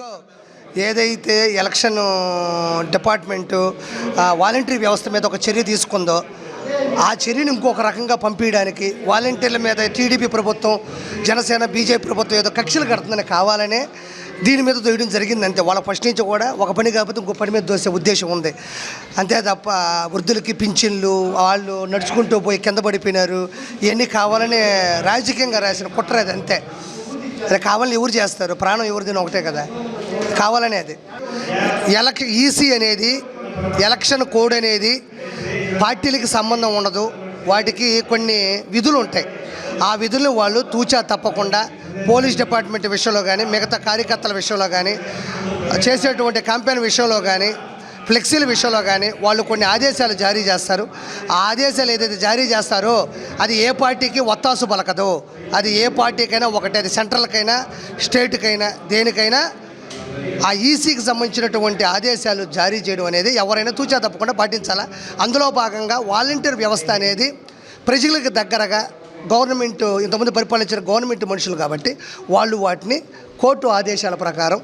ఇదిగో ఏదైతే election department voluntary వ్యవస్థ మీద ఒక చర్య తీసుకుందో ఆ చర్యను ఇంకొక రకంగా పంపించడానికి వాలంటీర్ల మీద టీడీపీ ప్రభుత్వం జనసేన బీజేపీ ప్రభుత్వం ఏదో కక్షలు కడుతుందని కావాలనే దీని మీద దొయ్యడం జరిగింది అంతే. వాళ్ళ ఫస్ట్ నుంచి కూడా ఒక పని కాకపోతే ఇంకో పని మీద దోసే ఉద్దేశం ఉంది. అంతే తప్ప వృద్ధులకి పింఛన్లు వాళ్ళు నడుచుకుంటూ పోయి కింద పడిపోయినారు ఇవన్నీ కావాలనే రాజకీయంగా రాసిన కుట్ర అది అంతే. అది కావాలని ఎవరు చేస్తారు? ప్రాణం ఎవరిది ఒకటే కదా. కావాలనే అది. ఎలక్ ఈసీ అనేది ఎలక్షన్ కోడ్ అనేది పార్టీలకి సంబంధం ఉండదు. వాటికి కొన్ని విధులు ఉంటాయి. ఆ విధులు వాళ్ళు తూచా తప్పకుండా పోలీస్ డిపార్ట్మెంట్ విషయంలో కానీ మిగతా కార్యకర్తల విషయంలో కానీ చేసేటువంటి కంపెనీ విషయంలో కానీ ఫ్లెక్సీల విషయంలో కానీ వాళ్ళు కొన్ని ఆదేశాలు జారీ చేస్తారు. ఆ ఆదేశాలు ఏదైతే జారీ చేస్తారో అది ఏ పార్టీకి ఒత్తాసు పలకదు. అది ఏ పార్టీకైనా ఒకటే అది సెంట్రల్కైనా స్టేట్కైనా దేనికైనా ఆ ఈసీకి సంబంధించినటువంటి ఆదేశాలు జారీ చేయడం అనేది ఎవరైనా తూచా తప్పకుండా పాటించాలా? అందులో భాగంగా వాలంటీర్ వ్యవస్థ అనేది ప్రజలకు దగ్గరగా గవర్నమెంట్ ఇంతకుముందు పరిపాలించిన గవర్నమెంట్ మనుషులు కాబట్టి వాళ్ళు వాటిని కోర్టు ఆదేశాల ప్రకారం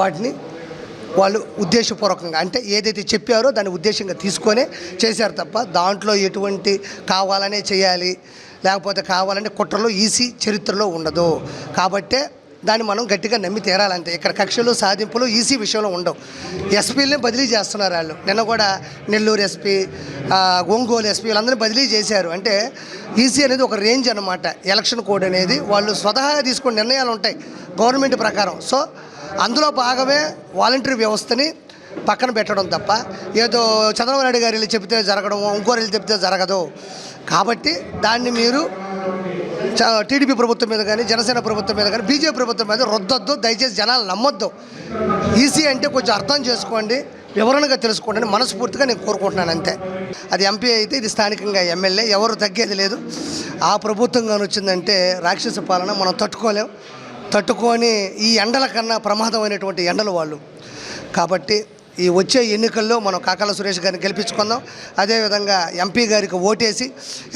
వాటిని వాళ్ళు ఉద్దేశపూర్వకంగా అంటే ఏదైతే చెప్పారో దాన్ని ఉద్దేశంగా తీసుకొనే చేశారు తప్ప దాంట్లో ఎటువంటి కావాలనే చేయాలి లేకపోతే కావాలంటే కుట్రలో ఈసీ చరిత్రలో ఉండదు. కాబట్టే దాన్ని మనం గట్టిగా నమ్మి తీరాలంటే ఇక్కడ కక్షలు సాధింపులు ఈసీ విషయంలో ఉండవు. ఎస్పీలని బదిలీ చేస్తున్నారు వాళ్ళు. నిన్న కూడా నెల్లూరు ఎస్పీ ఒంగోలు ఎస్పీ వీళ్ళందరినీ బదిలీ చేశారు. అంటే ఈసీ అనేది ఒక రేంజ్ అనమాట ఎలక్షన్ కోడ్ అనేది వాళ్ళు స్వతహాగా తీసుకునే నిర్ణయాలు ఉంటాయి గవర్నమెంట్ ప్రకారం. సో అందులో భాగమే వాలంటరీ వ్యవస్థని పక్కన పెట్టడం తప్ప ఏదో చంద్రబాబు నాయుడు గారు వెళ్ళి చెప్తే జరగడం ఇంకోరు వెళ్ళి చెప్తే జరగదు. కాబట్టి దాన్ని మీరు చ- టీడీపీ ప్రభుత్వం మీద కానీ జనసేన ప్రభుత్వం మీద కానీ బీజేపీ ప్రభుత్వం మీద రుద్దొద్దు దయచేసి జనాలు నమ్మొద్దు. ఈసీ అంటే కొంచెం అర్థం చేసుకోండి వివరణగా తెలుసుకోండి మనస్ఫూర్తిగా నేను కోరుకుంటున్నాను అంతే. అది ఎంపీ అయితే ఇది స్థానికంగా ఎమ్మెల్యే ఎవరు తగ్గేది లేదు. ఆ ప్రభుత్వం కానీ వచ్చిందంటే రాక్షస పాలన మనం తట్టుకోలేం. తట్టుకొని ఈ ఎండల కన్నా ప్రమాదమైనటువంటి ఎండలు వాళ్ళు. కాబట్టి ఈ వచ్చే ఎన్నికల్లో మనం కాకాల సురేష్ గారిని గెలిపించుకుందాం. అదేవిధంగా ఎంపీ గారికి ఓటేసి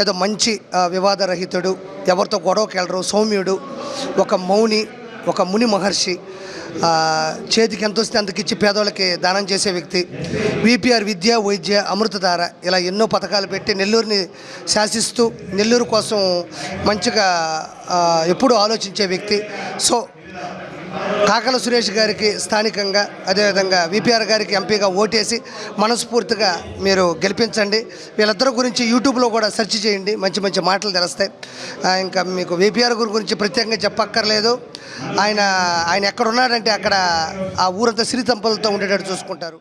ఏదో మంచి వివాదరహితుడు ఎవరితో గొడవకి వెళ్ళరు సౌమ్యుడు ఒక మౌని ఒక ముని మహర్షి చేతికి ఎంత వస్తే అంతకిచ్చి పేదోళ్ళకి దానం చేసే వ్యక్తి విపిఆర్ విద్య వైద్య అమృతధార ఇలా ఎన్నో పథకాలు పెట్టి నెల్లూరుని శాసిస్తూ నెల్లూరు కోసం మంచిగా ఎప్పుడూ ఆలోచించే వ్యక్తి. సో కాకల సురేష్ గారికి స్థానికంగా అదేవిధంగా విపిఆర్ గారికి ఎంపీగా ఓటేసి మనస్ఫూర్తిగా మీరు గెలిపించండి. వీళ్ళిద్దరి గురించి యూట్యూబ్లో కూడా సెర్చ్ చేయండి మంచి మంచి మాటలు తెలుస్తాయి. ఇంకా మీకు విపిఆర్ గురి గురించి ప్రత్యేకంగా చెప్పక్కర్లేదు. ఆయన ఆయన ఎక్కడ ఉన్నాడంటే అక్కడ ఆ ఊరంతా సిరితంపలతో ఉండేటట్టు చూసుకుంటారు.